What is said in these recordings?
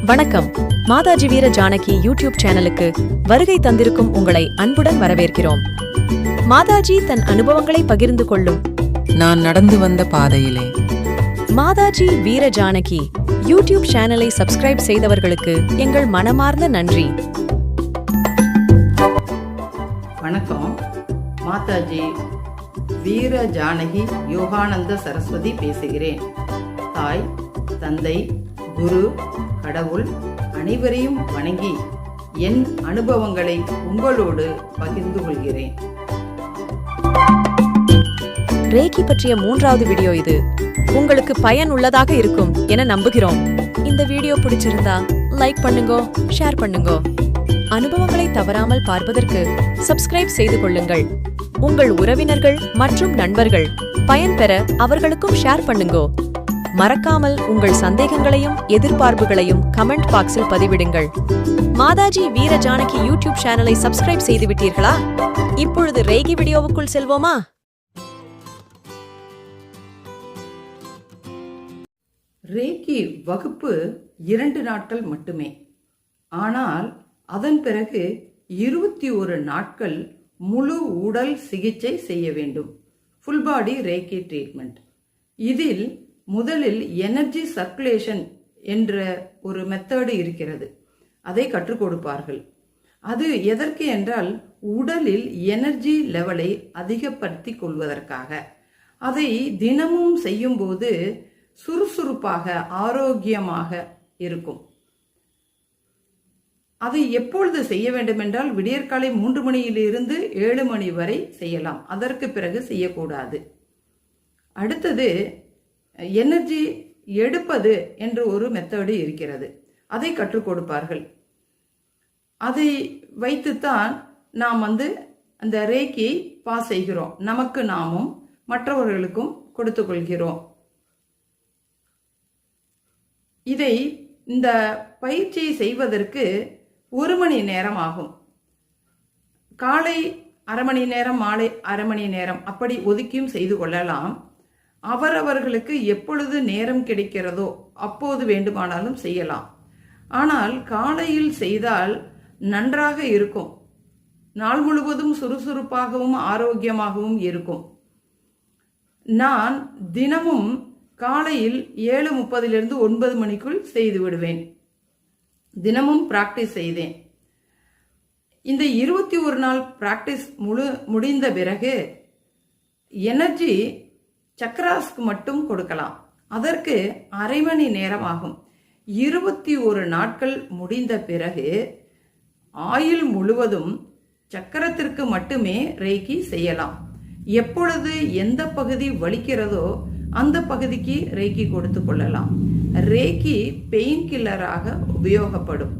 வணக்கம். மாதாஜி வீர ஜானகி யூடியூப் சேனலுக்கு வருகை தந்திருக்கும் உங்களை அன்புடன் வரவேற்கிறோம். மாதாஜி தன் அனுபவங்களை பகிர்ந்து கொள்ளும். நான் நடந்து வந்த பாதையிலே. மாதாஜி வீர ஜானகி யூடியூப் சேனலை சப்ஸ்கிரைப் செய்தவர்களுக்கு எங்கள் மனமார்ந்த நன்றி. வணக்கம். மாதாஜி வீர ஜானகி யோகானந்த சரஸ்வதி பேசுகிறேன். தாய் தந்தை குரு கடவுள் அனைவரையும் வணங்கி என் அனுபவங்களை உங்களோடு பகிர்ந்து கொள்கிறேன். ரேகி பற்றிய மூன்றாவது வீடியோ இது. உங்களுக்கு பயன் உள்ளதாக இருக்கும் என நம்புகிறோம். இந்த வீடியோ பிடிச்சிருந்தா லைக் பண்ணுங்க ஷேர் பண்ணுங்க. அனுபவங்களை தவறாமல் பார்ப்பதற்கு சப்ஸ்கிரைப் செய்து கொள்ளுங்கள். உங்கள் உறவினர்கள் மற்றும் நண்பர்கள் பயன் பெற அவர்களுக்கும் ஷேர் பண்ணுங்க. மறக்காமல் உங்கள் சந்தேகங்களையும் எதிர்பார்ப்புகளையும் கமெண்ட் பாக்ஸில் பதிவிடுங்கள். மாதாஜி வீர ஜானகி யூடியூப் சேனலை சப்ஸ்கிரைப் செய்து விட்டீர்களா இப்பொழுது ரேகி வீடியோவுக்குள் செல்வோமா? ரேகி வகுப்பு இரண்டு நாட்கள் மட்டுமே. ஆனால் அதன் பிறகு இருபத்தி ஒரு நாட்கள் முழு உடல் சிகிச்சை செய்ய வேண்டும். ஃபுல் பாடி ரேக்கி ட்ரீட்மெண்ட் இதில் முதலில் எனர்ஜி சர்க்குலேஷன் என்ற ஒரு மெத்தடு இருக்கிறது. அதை கற்றுக் கொடுப்பார்கள். அது எதற்கு என்றால் உடலில் எனர்ஜி லெவலை அதிகப்படுத்தி கொள்வதற்காக. அதை தினமும் செய்யும்போது சுறுசுறுப்பாக ஆரோக்கியமாக இருக்கும். அதை எப்பொழுது செய்ய வேண்டுமென்றால் விடியற்காலை மூன்று மணியிலிருந்து ஏழு மணி வரை செய்யலாம். அதற்கு பிறகு செய்யக்கூடாது. அடுத்தது எனர்ஜி எடுப்பது என்று ஒரு மெத்தடு இருக்கிறது. அதை கற்றுக் கொடுப்பார்கள். அதை வைத்துத்தான் நாம் வந்து அந்த ரேக்கியை பாஸ் செய்கிறோம். நமக்கு நாமும் மற்றவர்களுக்கும் கொடுத்து கொள்கிறோம். இதை இந்த பயிற்சியை செய்வதற்கு ஒரு மணி நேரம் ஆகும். காலை அரை மணி நேரம் மாலை அரை மணி நேரம் அப்படி ஒதுக்கியும் செய்து கொள்ளலாம். அவரவர்களுக்கு எப்பொழுது நேரம் கிடைக்கிறதோ அப்போது வேண்டுமானாலும் செய்யலாம். ஆனால் காலையில் செய்தால் நன்றாக இருக்கும். நாள் முழுவதும் சுறுசுறுப்பாகவும் ஆரோக்கியமாகவும் இருக்கும். நான் தினமும் காலையில் ஏழு முப்பதிலிருந்து ஒன்பது மணிக்குள் செய்து விடுவேன். தினமும் பிராக்டிஸ் செய்தேன். இந்த இருபத்தி ஒரு நாள் பிராக்டிஸ் முழு முடிந்த பிறகு எனர்ஜி சக்கராஸ்க்கு மட்டும் கொடுக்கலாம். அதற்கு அரை மணி நேரம் ஆகும் இருபத்தி ஒரு நாட்கள் முடிந்த பிறகு ஆயுள் முழுவதும் சக்கரத்திற்கு மட்டுமே ரேக்கி செய்யலாம். எப்பொழுது எந்த பகுதி வலிக்கிறதோ அந்த பகுதிக்கு ரேக்கி கொடுத்து கொள்ளலாம். ரேக்கி பெயின் கில்லராக உபயோகப்படும்.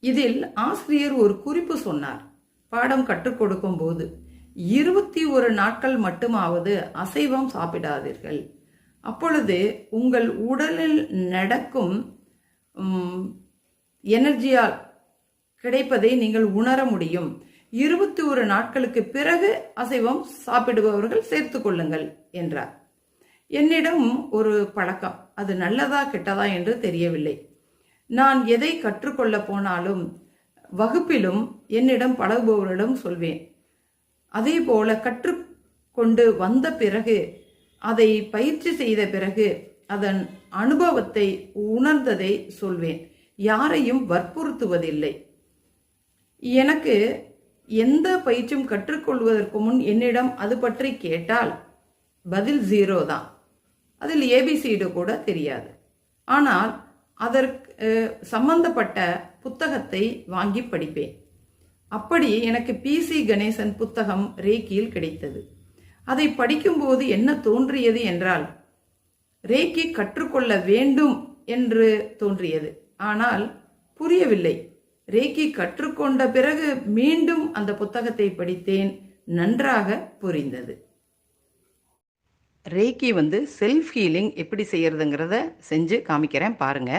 இதில் ஆசிரியர் ஒரு குறிப்பு சொன்னார். பாடம் கற்றுக் கொடுக்கும் போது இருபத்தி ஒரு நாட்கள் மட்டுமாவது அசைவம் சாப்பிடாதீர்கள். அப்பொழுது உங்கள் உடலில் நடக்கும் எனர்ஜியால் கிடைப்பதை நீங்கள் உணர முடியும். இருபத்தி ஒரு நாட்களுக்கு பிறகு அசைவம் சாப்பிடுபவர்கள் சேர்த்து கொள்ளுங்கள் என்றார். என்னிடம் ஒரு பழக்கம். அது நல்லதா கெட்டதா என்று தெரியவில்லை. நான் எதை கற்றுக்கொள்ள போனாலும் வகுப்பிலும் என்னிடம் பழகுபவரிடம் சொல்வேன். அதே போல கற்றுக்கொண்டு வந்த பிறகு அதை பயிற்சி செய்த பிறகு அதன் அனுபவத்தை உணர்ந்ததை சொல்வேன். யாரையும் வற்புறுத்துவதில்லை. எனக்கு எந்த பயிற்சியும் கற்றுக்கொள்வதற்கு முன் என்னிடம் அது பற்றி கேட்டால் பதில் ஜீரோ தான். அதில் ஏபிசிடு கூட தெரியாது. ஆனால் அதற்கு சம்பந்தப்பட்ட புத்தகத்தை வாங்கி படிப்பேன். அப்படி எனக்கு பிசி கணேசன் புத்தகம் ரேக்கியில் கிடைத்தது. அதை படிக்கும்போது என்ன தோன்றியது என்றால் ரேக்கி கற்றுக்கொள்ள வேண்டும் என்று தோன்றியது. ஆனால் புரியவில்லை. ரேக்கி கற்றுக்கொண்ட பிறகு மீண்டும் அந்த புத்தகத்தை படித்தேன் நன்றாக புரிந்தது. ரேக்கி வந்து செல்ஃப் ஹீலிங் எப்படி செய்யறதுங்கிறத செஞ்சு காமிக்கிறேன் பாருங்க.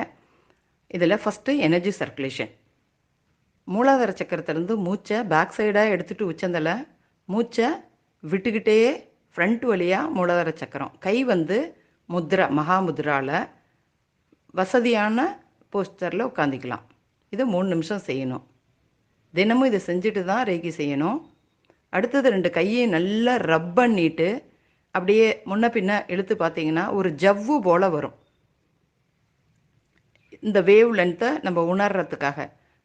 இதில் ஃபஸ்ட்டு எனர்ஜி சர்க்குலேஷன் மூலாதார சக்கரத்திலேருந்து மூச்சை பேக் சைடாக எடுத்துகிட்டு உச்சந்தலை மூச்சை விட்டுக்கிட்டே ஃப்ரண்ட் வழியாக மூலாதார சக்கரம். கை வந்து முத்ரா மகாமுத்ராவில் வசதியான போஸ்டரில் உட்காந்துக்கலாம் இதை மூணு நிமிஷம் செய்யணும். தினமும் இதை செஞ்சுட்டு தான் ரேகி செய்யணும். அடுத்தது ரெண்டு கையை நல்லா ரப் பண்ணிட்டு அப்படியே முன்ன பின்ன இழுத்து பார்த்தீங்கன்னா ஒரு ஜவ்வு போல் வரும். இந்த வேவ் லென்த்தை நம்ம உணர்றதுக்காக.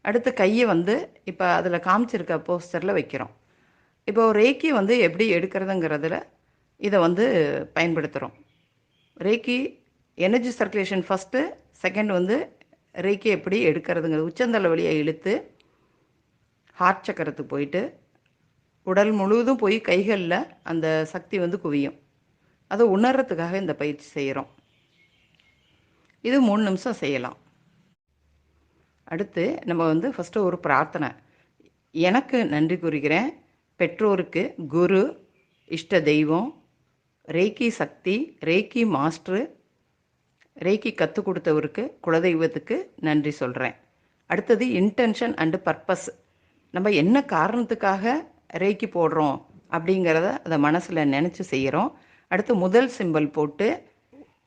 அடுத்து கையை வந்து இப்போ அதில் காமிச்சிருக்க போஸ்டரில் வைக்கிறோம். இப்போ ரேக்கி வந்து எப்படி எடுக்கிறதுங்கிறதுல இதை வந்து பயன்படுத்துகிறோம் reiki energy circulation first second வந்து ரேக்கி எப்படி எடுக்கிறதுங்கிறது உச்சந்தலை வழியை இழுத்து ஹார்ட் சக்கரத்துக்கு போயிட்டு உடல் முழுவதும் போய் கைகளில் அந்த சக்தி வந்து குவியும். அதை உணர்றதுக்காக இந்த பயிற்சி செய்கிறோம் இது மூணு நிமிஷம் செய்யலாம். அடுத்து நம்ம வந்து ஃபஸ்ட்டு ஒரு பிரார்த்தனை. எனக்கு நன்றி கூறுகிறேன். பெற்றோருக்கு குரு இஷ்ட தெய்வம் ரேக்கி சக்தி ரேக்கி மாஸ்டரு ரேக்கி கற்றுக் கொடுத்தவருக்கு குலதெய்வத்துக்கு நன்றி சொல்கிறேன் அடுத்தது இன்டென்ஷன் அண்டு பர்பஸ் நம்ம என்ன காரணத்துக்காக ரேக்கி போடுறோம் அப்படிங்கிறத அதை மனசில் நினச்சி செய்கிறோம் அடுத்து முதல் சிம்பல் போட்டு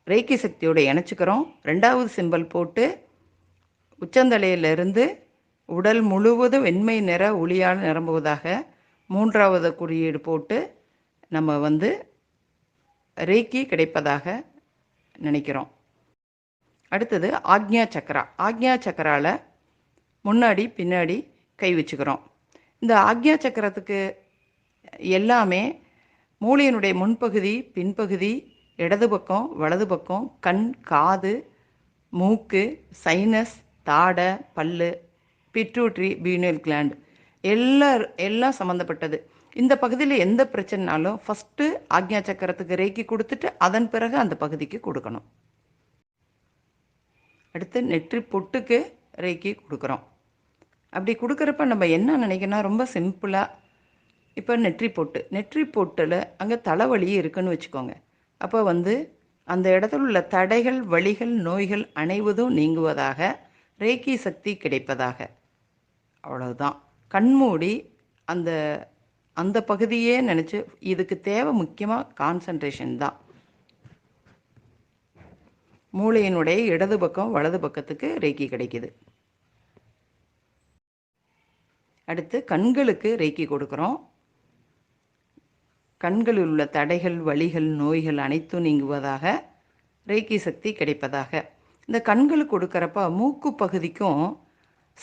ரேக்கி சக்தியோட இணைச்சிக்கிறோம். ரெண்டாவது சிம்பல் போட்டு உச்சந்தலையிலிருந்து உடல் முழுவதும் வெண்மை நிற ஒளியால் நிரம்புவதாக மூன்றாவது குறியீடு போட்டு நம்ம வந்து ரேக்கி கிடைப்பதாக நினைக்கிறோம். அடுத்தது ஆக்ஞா சக்கரா. ஆக்ஞா சக்கரால முன்னாடி பின்னாடி கை வச்சுக்கிறோம். இந்த ஆக்ஞா சக்கரத்துக்கு எல்லாமே மூளையினுடைய முன்பகுதி பின்பகுதி இடது பக்கம் வலது பக்கம் கண் காது மூக்கு சைனஸ் தாடை பல்லு பிட்ரூட்ரி பியூனியல் கிளாண்ட் எல்லா எல்லாம் சம்மந்தப்பட்டது இந்த பகுதியில் எந்த பிரச்சனைனாலும் ஃபஸ்ட்டு ஆக்ஞா சக்கரத்துக்கு ரேக்கி கொடுத்துட்டு அதன் பிறகு அந்த பகுதிக்கு கொடுக்கணும். அடுத்து நெற்றி பொட்டுக்கு ரேக்கி கொடுக்குறோம். அப்படி கொடுக்குறப்ப நம்ம என்ன நினைக்கணும் ரொம்ப சிம்பிளாக இப்போ நெற்றி பொட்டு. நெற்றி பொட்டில் அங்கே தலைவலி இருக்குன்னு வச்சுக்கோங்க. அப்போ வந்து அந்த இடத்துல உள்ள தடைகள் வழிகள் நோய்கள் அனைவதும் நீங்குவதாக ரேக்கி சக்தி கிடைப்பதாக. அவ்வளவுதான். கண்மூடி அந்த அந்த பகுதியே நினச்சி இதுக்கு தேவை முக்கியமாக கான்சன்ட்ரேஷன் தான். மூளையினுடைய இடது பக்கம் வலது பக்கத்துக்கு ரேக்கி கிடைக்குது. அடுத்து கண்களுக்கு ரேக்கி கொடுக்குறோம். கண்களில் உள்ள தடைகள் வலிகள் நோய்கள் அனைத்தும் நீங்குவதாக ரேக்கி சக்தி கிடைப்பதாக. இந்த கண்களுக்கு கொடுக்குறப்ப மூக்கு பகுதிக்கும்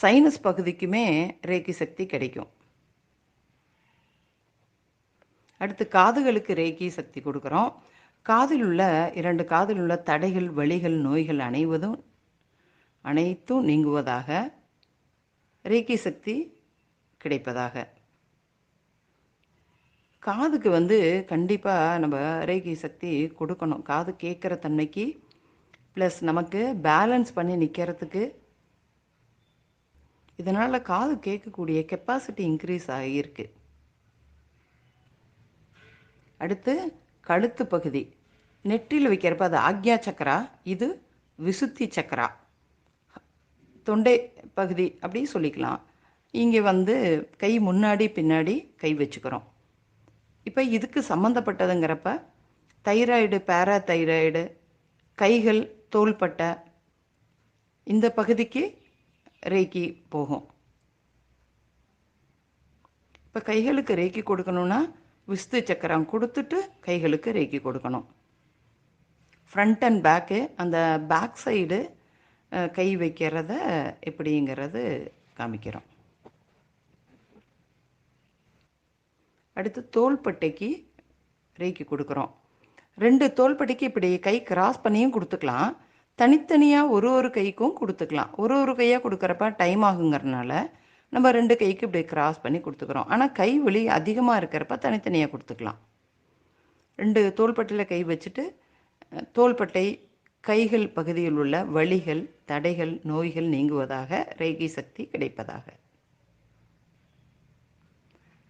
சைனஸ் பகுதிக்குமே ரேக்கி சக்தி கிடைக்கும். அடுத்து காதுகளுக்கு ரேக்கி சக்தி கொடுக்குறோம். காதில் உள்ள இரண்டு காதில் உள்ள தடைகள் வழிகள் நோய்கள் அனைவதும் அனைத்தும் நீங்குவதாக ரேக்கி சக்தி கிடைப்பதாக. காதுக்கு வந்து கண்டிப்பாக நம்ம ரேகி சக்தி கொடுக்கணும். காது கேட்குற தன்மைக்கு ப்ளஸ் நமக்கு பேலன்ஸ் பண்ணி நிற்கிறதுக்கு இதனால் காது கேட்கக்கூடிய கெப்பாசிட்டி இன்க்ரீஸ் ஆகியிருக்கு. அடுத்து கழுத்து பகுதி. நெற்றியில் வைக்கிறப்ப அது ஆக்யா சக்கரா இது விசுத்தி சக்கரா. தொண்டை பகுதி அப்படி சொல்லிக்கலாம். இங்கே வந்து கை முன்னாடி பின்னாடி கை வச்சுக்கிறோம். இப்போ இதுக்கு சம்மந்தப்பட்டதுங்கிறப்ப தைராய்டு பேரா தைராய்டு கைகள் தோள்பட்டை இந்த பகுதிக்கு ரேக்கி போகும். இப்போ கைகளுக்கு ரேக்கி கொடுக்கணும்னா விஸ்து சக்கரம் கொடுத்துட்டு கைகளுக்கு ரேக்கி கொடுக்கணும். ஃப்ரண்ட் அண்ட் பேக்கு அந்த பேக் சைடு கை வைக்கிறத எப்படிங்கிறது காமிக்கிறோம். அடுத்து தோள்பட்டைக்கு ரேக்கி கொடுக்குறோம். ரெண்டு தோள்பட்டைக்கு இப்படி கை கிராஸ் பண்ணியும் கொடுத்துக்கலாம். தனித்தனியாக ஒரு ஒரு கைக்கும் கொடுத்துக்கலாம். ஒரு ஒரு கையாக கொடுக்குறப்ப டைம் ஆகுங்கிறனால நம்ம ரெண்டு கைக்கு இப்படி கிராஸ் பண்ணி கொடுத்துக்கிறோம். ஆனால் கை வலி அதிகமாக இருக்கிறப்ப தனித்தனியாக கொடுத்துக்கலாம். ரெண்டு தோள்பட்டையில் கை வச்சுட்டு தோள்பட்டை கைகள் பகுதியில் உள்ள வலிகள் தடைகள் நோய்கள் நீங்குவதாக ரேகி சக்தி கிடைப்பதாக.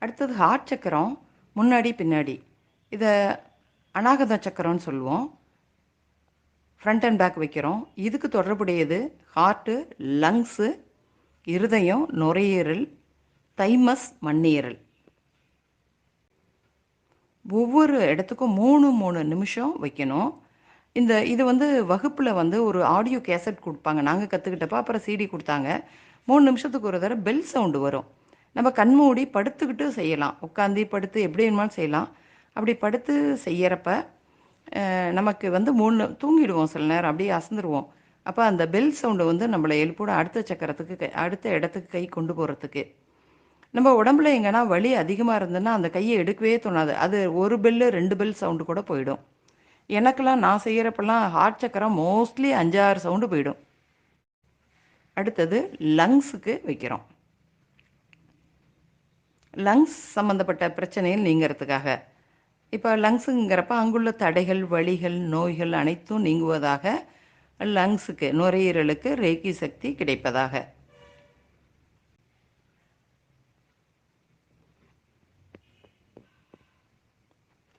அடுத்தது ஹார்ட் சக்கரம் முன்னாடி பின்னாடி. இதை அநாகத சக்கரம்னு சொல்லுவோம். ஃப்ரண்ட் அண்ட் பேக் வைக்கிறோம். இதுக்கு தொடர்புடையது ஹார்ட்டு லங்ஸு இருதயம் நுரையீரல் தைமஸ் மண்ணீரல். ஒவ்வொரு இடத்துக்கும் மூணு மூணு நிமிஷம் வைக்கணும். இந்த இது வந்து வகுப்பில் வந்து ஒரு ஆடியோ கேசட் கொடுப்பாங்க. நாங்கள் கற்றுக்கிட்டப்போ அப்புறம் சிடி கொடுத்தாங்க. மூணு நிமிஷத்துக்கு ஒரு தடவை பெல் சவுண்டு வரும். நம்ம கண்மூடி படுத்துக்கிட்டு செய்யலாம். உட்காந்து படுத்து எப்படி வேணுமாலும் செய்யலாம். அப்படி படுத்து செய்யறப்ப நமக்கு வந்து மூணு தூங்கிடுவோம் சில நேரம் அப்படியே அசந்துருவோம். அப்போ அந்த பெல் சவுண்டு வந்து நம்மளை எழுப்போட அடுத்த சக்கரத்துக்கு கை- அடுத்த இடத்துக்கு கை கொண்டு போகிறதுக்கு நம்ம உடம்புல எங்கன்னா வலி அதிகமாக இருந்ததுன்னா அந்த கையை எடுக்கவே தோணாது. அது ஒரு பெல்லு ரெண்டு பெல் சவுண்டு கூட போயிடும். எனக்கெல்லாம் நான் செய்கிறப்பெல்லாம் ஹார்ட் சக்கரம் மோஸ்ட்லி அஞ்சாறு சவுண்டு போயிடும். அடுத்தது லங்ஸுக்கு வைக்கிறோம். லங்ஸ் சம்மந்தப்பட்ட பிரச்சனைகள் நீங்கிறதுக்காக. இப்போ லங்ஸுங்கிறப்ப அங்குள்ள தடைகள் வழிகள் நோய்கள் அனைத்தும் நீங்குவதாக லங்ஸுக்கு நுரையீரலுக்கு ரேக்கி சக்தி கிடைப்பதாக.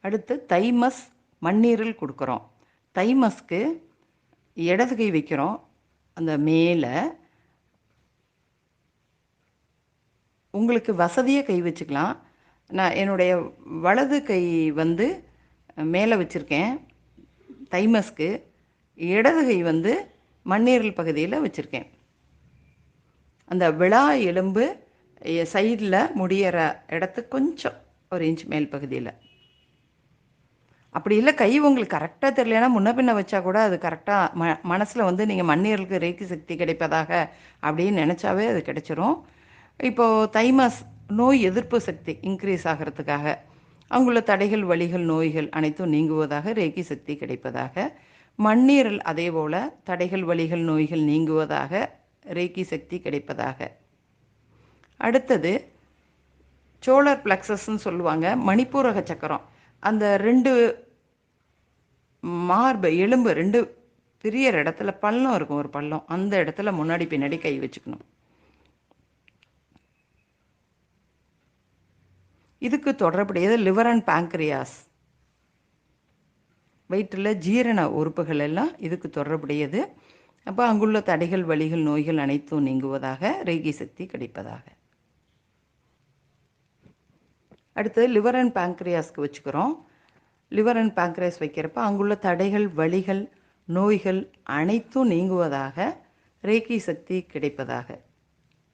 அடுத்து தைமஸ் மண்ணீரல் கொடுக்குறோம். தைமஸ்க்கு இடது கை வைக்கிறோம். அந்த மேலே உங்களுக்கு வசதியாக கை வச்சுக்கலாம். நான் என்னுடைய வலது கை வந்து மேலே வச்சுருக்கேன். தைமஸ்க்கு இடது கை வந்து மண்ணீரல் பகுதியில் வச்சுருக்கேன். அந்த விழா எலும்பு சைடில் முடியிற இடத்து கொஞ்சம் ஒரு இன்ச் மேல் பகுதியில். அப்படி இல்லை கை உங்களுக்கு கரெக்டாக தெரியலனா முன்ன பின்ன வச்சா கூட அது கரெக்டாக ம மனசில் வந்து நீங்கள் மண்ணீரலுக்கு ரேக்கி சக்தி கிடைப்பதாக அப்படின்னு நினச்சாவே அது கிடைச்சிரும். இப்போது தைமாஸ் நோய் எதிர்ப்பு சக்தி இன்க்ரீஸ் ஆகிறதுக்காக அங்குள்ள தடைகள் வழிகள் நோய்கள் அனைத்தும் நீங்குவதாக ரேகி சக்தி கிடைப்பதாக மண்ணீரல் அதே போல் தடைகள் வழிகள் நோய்கள் நீங்குவதாக ரேக்கி சக்தி கிடைப்பதாக. அடுத்தது சோழர் பிளக்ஸஸ்ன்னு சொல்லுவாங்க மணிப்பூரக சக்கரம். அந்த ரெண்டு மார்பு எலும்பு ரெண்டு பெரிய இடத்துல பள்ளம் இருக்கும் ஒரு பள்ளம். அந்த இடத்துல முன்னாடி பின்னாடி கை வச்சுக்கணும். இதுக்கு தொடர்புடையது லிவர் அண்ட் பேங்க்ரியாஸ். வயிற்றில் ஜீரண உறுப்புகள் எல்லாம் இதுக்கு தொடர்புடையது. அப்போ அங்குள்ள தடைகள் வலிகள் நோய்கள் அனைத்தும் நீங்குவதாக ரேகி சக்தி கிடைப்பதாக. அடுத்து லிவர் அண்ட் பேங்க்ரியாஸ்க்கு வச்சுக்கிறோம். லிவர் அண்ட் பேங்க்ரியாஸ் வைக்கிறப்ப அங்குள்ள தடைகள் வலிகள் நோய்கள் அனைத்தும் நீங்குவதாக ரேகி சக்தி கிடைப்பதாக.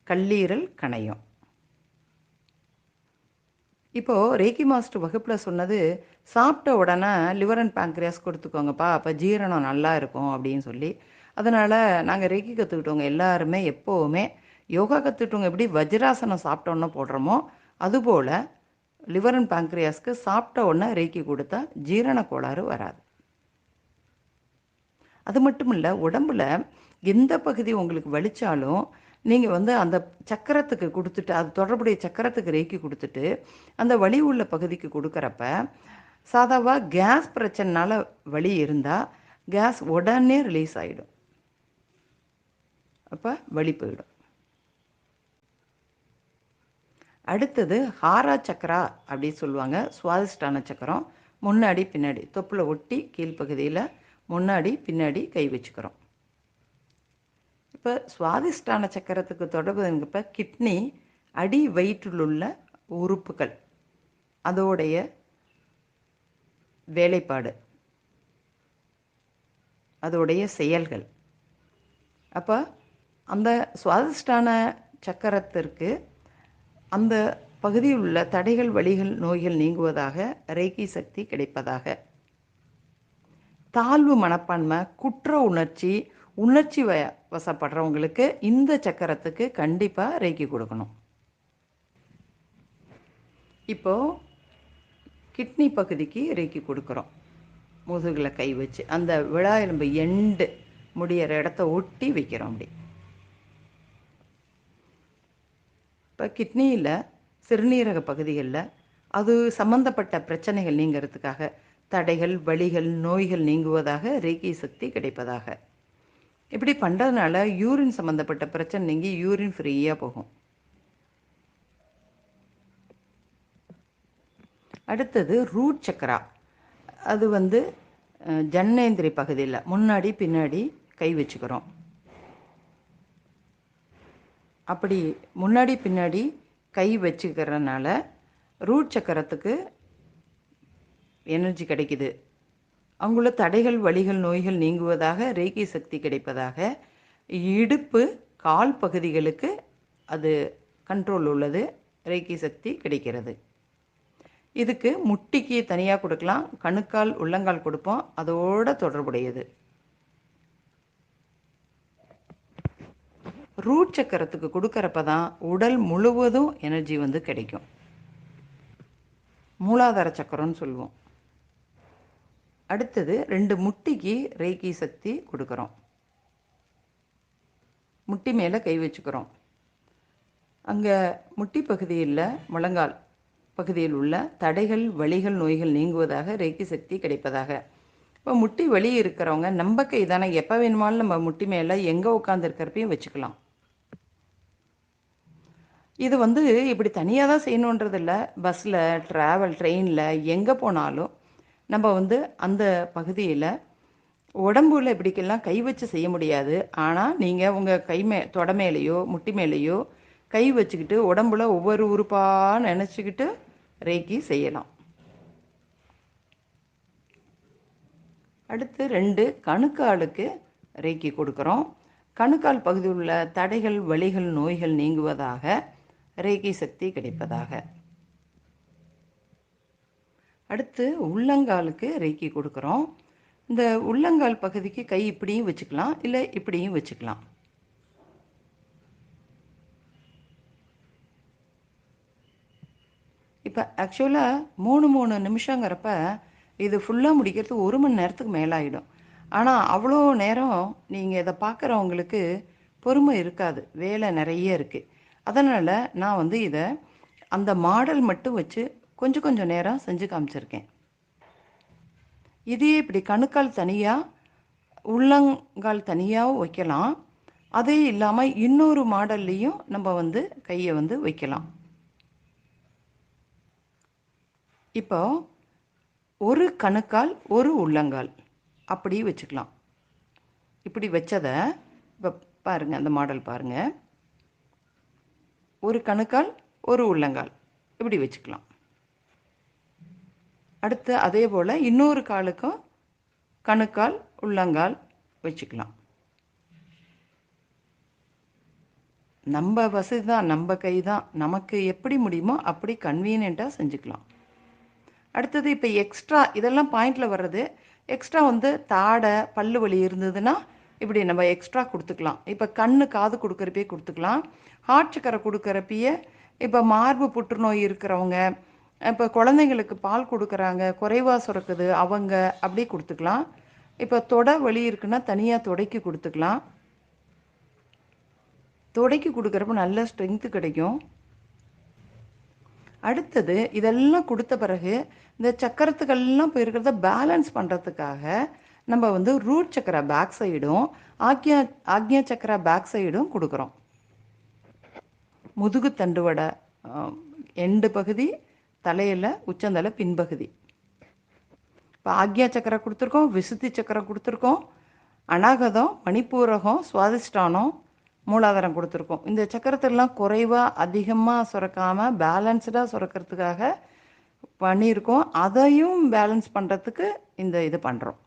கல்லீரல் கணையம். இப்போது ரேக்கி மாஸ்டர் வகுப்பில் சொன்னது சாப்பிட்ட உடனே லிவர் அண்ட் பேங்க்ரியாஸ் கொடுத்துக்கோங்கப்பா அப்போ ஜீரணம் நல்லா இருக்கும் அப்படின்னு சொல்லி. அதனால் நாங்கள் ரேக்கி கற்றுக்கிட்டவங்க எல்லாருமே எப்போவுமே யோகா கற்றுக்கிட்டவங்க எப்படி வஜ்ராசனம் சாப்பிட்டோன்னே போடுறோமோ அதுபோல் லிவர் அண்ட் பேங்க்ரியாஸ்க்கு சாப்பிட்ட உடனே ரேக்கி கொடுத்தா ஜீரண கோளாறு வராது. அது மட்டும் இல்லை உடம்புல எந்த பகுதி உங்களுக்கு வலிச்சாலும் நீங்கள் வந்து அந்த சக்கரத்துக்கு கொடுத்துட்டு அது தொடர்புடைய சக்கரத்துக்கு ரேக்கி கொடுத்துட்டு அந்த வலி உள்ள பகுதிக்கு கொடுக்குறப்ப சாதாவாக கேஸ் பிரச்சனைனால வலி இருந்தால் கேஸ் உடனே ரிலீஸ் ஆகிடும் அப்போ வலி போயிடும். அடுத்தது ஹாரா சக்கரா அப்படின்னு சொல்லுவாங்க. சுவாதிஷ்டான சக்கரம். முன்னாடி பின்னாடி. தொப்பில் ஒட்டி கீழ்ப்பகுதியில் முன்னாடி பின்னாடி கை வச்சுக்கிறோம். இப்போ சுவாதிஷ்டான சக்கரத்துக்கு தொடர்புங்கிறப்ப கிட்னி அடி வயிற்றிலுள்ள உறுப்புகள். அதோடைய வேலைப்பாடு. அதோடைய செயல்கள். அப்போ அந்த சுவாதிஷ்டான சக்கரத்திற்கு அந்த பகுதியில் உள்ள தடைகள் வழிகள் நோய்கள் நீங்குவதாக ரேகி சக்தி கிடைப்பதாக. தாழ்வு மனப்பான்மை குற்ற உணர்ச்சி உணர்ச்சி வ வசப்படுறவங்களுக்கு இந்த சக்கரத்துக்கு கண்டிப்பாக ரேக்கி கொடுக்கணும். இப்போ கிட்னி பகுதிக்கு ரேக்கி கொடுக்குறோம். முதுகில் கை வச்சு அந்த விழா எலும்பு எண்டு முடியிற இடத்த ஒட்டி வைக்கிறோம் அப்படி. இப்போ கிட்னியில் சிறுநீரக பகுதிகளில் அது சம்பந்தப்பட்ட பிரச்சனைகள் நீங்கிறதுக்காக தடைகள் வலிகள் நோய்கள் நீங்குவதாக ரேக்கி சக்தி கிடைப்பதாக. இப்படி பண்ணுறதுனால யூரின் சம்மந்தப்பட்ட பிரச்சனை நீங்கி யூரின் ஃப்ரீயாக போகும். அடுத்தது ரூட் சக்கரா. அது வந்து ஜன்னேந்திரி பகுதியில் முன்னாடி பின்னாடி கை வச்சுக்கிறோம். அப்படி முன்னாடி பின்னாடி கை வச்சுக்கிறதுனால ரூட் சக்கரத்துக்கு எனர்ஜி கிடைக்குது. அங்குள்ள தடைகள் வழிகள் நோய்கள் நீங்குவதாக ரேகி சக்தி கிடைப்பதாக இடுப்பு கால் பகுதிகளுக்கு அது கண்ட்ரோல் உள்ளது ரேகி சக்தி கிடைக்கிறது. இதுக்கு முட்டிக்கு தனியாக கொடுக்கலாம் கணுக்கால் உள்ளங்கால் கொடுப்போம் அதோட தொடர்புடையது. ரூட் சக்கரத்துக்கு கொடுக்கறப்ப தான் உடல் முழுவதும் எனர்ஜி வந்து கிடைக்கும். மூலாதார சக்கரம்னு சொல்லுவோம். அடுத்தது ரெண்டு முட்டிக்கு ரேக்கி சக்தி கொடுக்குறோம். முட்டி மேலே கை வச்சுக்கிறோம். அங்கே முட்டி பகுதியில் முழங்கால் பகுதியில் உள்ள தடைகள் வழிகள் நோய்கள் நீங்குவதாக ரேக்கி சக்தி கிடைப்பதாக. இப்போ முட்டி வலி இருக்கிறவங்க நம்ம கை தானே எப்போ வேணுமாலும் நம்ம முட்டி மேலே எங்கே உட்காந்துருக்கிறப்பையும் வச்சுக்கலாம். இது வந்து இப்படி தனியாக தான் செய்யணுன்றதில்ல. பஸ்ஸில் ட்ராவல் ட்ரெயினில் எங்கே போனாலும் நம்ம வந்து அந்த பகுதியில் உடம்புல இப்படிக்கெல்லாம் கை வச்சு செய்ய முடியாது. ஆனால் நீங்கள் உங்கள் கை மே தொட மேலேயோ முட்டி மேலேயோ கை வச்சுக்கிட்டு உடம்புல ஒவ்வொரு உறுப்பாக நினச்சிக்கிட்டு ரேக்கி செய்யலாம். அடுத்து ரெண்டு கணுக்காலுக்கு ரேக்கி கொடுக்குறோம். கணுக்கால் பகுதியில் உள்ள தடைகள் வலிகள் நோய்கள் நீங்குவதாக ரேக்கி சக்தி கிடைப்பதாக. அடுத்து உள்ளங்காலுக்கு ரேக்கி கொடுக்குறோம். இந்த உள்ளங்கால் பகுதிக்கு கை இப்படியும் வச்சுக்கலாம் இல்லை இப்படியும் வச்சுக்கலாம். இப்போ ஆக்சுவலாக மூணு மூணு நிமிஷங்கிறப்ப இது ஃபுல்லாக முடிக்கிறது ஒரு மணி நேரத்துக்கு மேலாயிடும். ஆனால் அவ்வளோ நேரம் நீங்கள் இதை பார்க்குறவங்களுக்கு பொறுமை இருக்காது. வேலை நிறைய இருக்குது அதனால் நான் வந்து இதை அந்த மாடல் மட்டும் வச்சு கொஞ்சம் கொஞ்சம் நேரம் செஞ்சு காமிச்சிருக்கேன். இதே இப்படி கணுக்கால் தனியாக உள்ளங்கால் தனியாகவும் வைக்கலாம். அதே இல்லாமல் இன்னொரு மாடல்லையும் நம்ம வந்து கையை வந்து வைக்கலாம். இப்போ ஒரு கணுக்கால் ஒரு உள்ளங்கால் அப்படி வச்சுக்கலாம். இப்படி வச்சதை இப்போ பாருங்கள் அந்த மாடல் பாருங்கள் ஒரு கணுக்கால் ஒரு உள்ளங்கால் இப்படி வச்சுக்கலாம். அடுத்து அதே போல் இன்னொரு காலுக்கும் கணுக்கால் உள்ளங்கால் வச்சுக்கலாம். நம்ம வசதி தான் நம்ம கை தான் நமக்கு எப்படி முடியுமோ அப்படி கன்வீனியண்ட்டாக செஞ்சுக்கலாம். அடுத்தது இப்போ எக்ஸ்ட்ரா இதெல்லாம் பாயிண்டில் வர்றது எக்ஸ்ட்ரா வந்து தாடை பல்லு வலி இருந்ததுன்னா இப்படி நம்ம எக்ஸ்ட்ரா கொடுத்துக்கலாம். இப்போ கண்ணு காது கொடுக்குறப்பே கொடுத்துக்கலாம். ஹார்ட் சக்கரை கொடுக்குறப்பயே இப்போ மார்பு புற்றுநோய் இருக்கிறவங்க இப்போ குழந்தைங்களுக்கு பால் கொடுக்குறாங்க குறைவாக சுரக்குது அவங்க அப்படி கொடுத்துக்கலாம். இப்போ தொடை வலி இருக்குன்னா தனியாக தொடைக்கு கொடுத்துக்கலாம். தொடைக்கு கொடுக்குறப்ப நல்ல ஸ்ட்ரென்த்து கிடைக்கும். அடுத்தது இதெல்லாம் கொடுத்த பிறகு இந்த சக்கரத்துக்கெல்லாம் போயிருக்கிறத பேலன்ஸ் பண்ணுறதுக்காக நம்ம வந்து ரூட் சக்கரா பேக் சைடும் ஆக்யா ஆக்யா சக்கரா பேக் சைடும் கொடுக்குறோம். முதுகு தண்டுவடை எண்டு பகுதி தலையில் உச்சந்தலை பின்பகுதி. இப்போ ஆக்யா சக்கரம் கொடுத்துருக்கோம் விசுத்தி சக்கரம் கொடுத்துருக்கோம் அனாகதம் மணிப்பூரகம் சுவாதிஷ்டானம் மூலாதாரம் கொடுத்துருக்கோம். இந்த சக்கரத்தெல்லாம் குறைவாக அதிகமாக சுரக்காமல் பேலன்ஸ்டாக சுரக்கிறதுக்காக பண்ணியிருக்கோம். அதையும் பேலன்ஸ் பண்ணுறதுக்கு இந்த இது பண்ணுறோம்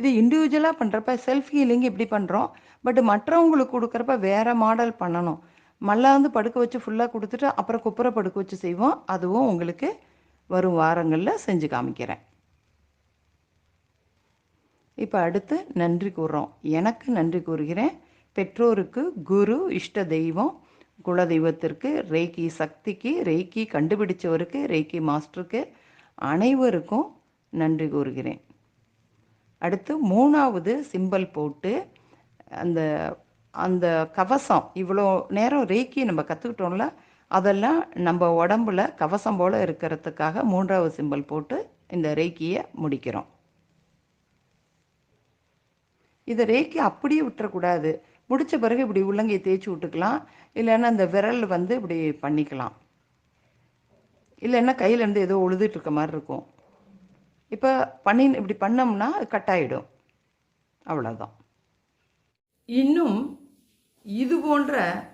இது இண்டிவிஜுவலாக பண்ணுறப்ப செல்ஃப் ஹீலிங் இப்படி பண்ணுறோம் பட் மற்றவங்களுக்கு கொடுக்குறப்ப வேறு மாடல் பண்ணணும். மல்லாந்து படுக்க வச்சு ஃபுல்லாக கொடுத்துட்டு அப்புறம் குப்புற படுக்க வச்சு செய்வோம். அதுவும் உங்களுக்கு வரும் வாரங்களில் செஞ்சு காமிக்கிறேன். இப்போ அடுத்து நன்றி கூறுறோம். எனக்கு நன்றி கூறுகிறேன். பெற்றோருக்கு குரு இஷ்ட தெய்வம் குலதெய்வத்திற்கு ரேக்கி சக்திக்கு ரேக்கி கண்டுபிடிச்சவருக்கு ரேக்கி மாஸ்டருக்கு அனைவருக்கும் நன்றி கூறுகிறேன். அடுத்து மூணாவது சிம்பல் போட்டு அந்த அந்த கவசம் இவ்வளோ நேரம் ரேக்கி நம்ம கற்றுக்கிட்டோம்ல அதெல்லாம் நம்ம உடம்புல கவசம் போல் இருக்கிறதுக்காக மூன்றாவது சிம்பல் போட்டு இந்த ரேக்கியை முடிக்கிறோம். இதை ரேக்கி அப்படியே விட்டுறக்கூடாது. முடித்த பிறகு இப்படி உள்ளங்கையை தேய்ச்சி விட்டுக்கலாம். இல்லைன்னா அந்த விரல் வந்து இப்படி பண்ணிக்கலாம். இல்லைன்னா கையிலேருந்து ஏதோ உழுதுட்டு இருக்க மாதிரி இருக்கும். இப்போ பண்ணி இப்படி பண்ணோம்னா கட் ஆகிடும் அவ்வளோதான் இன்னும் இது போன்ற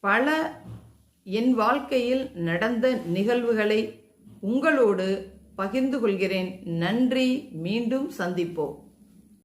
பல என் வாழ்க்கையில் நடந்த நிகழ்வுகளை உங்களோடு பகிர்ந்து கொள்கிறேன். நன்றி. மீண்டும் சந்திப்போம்.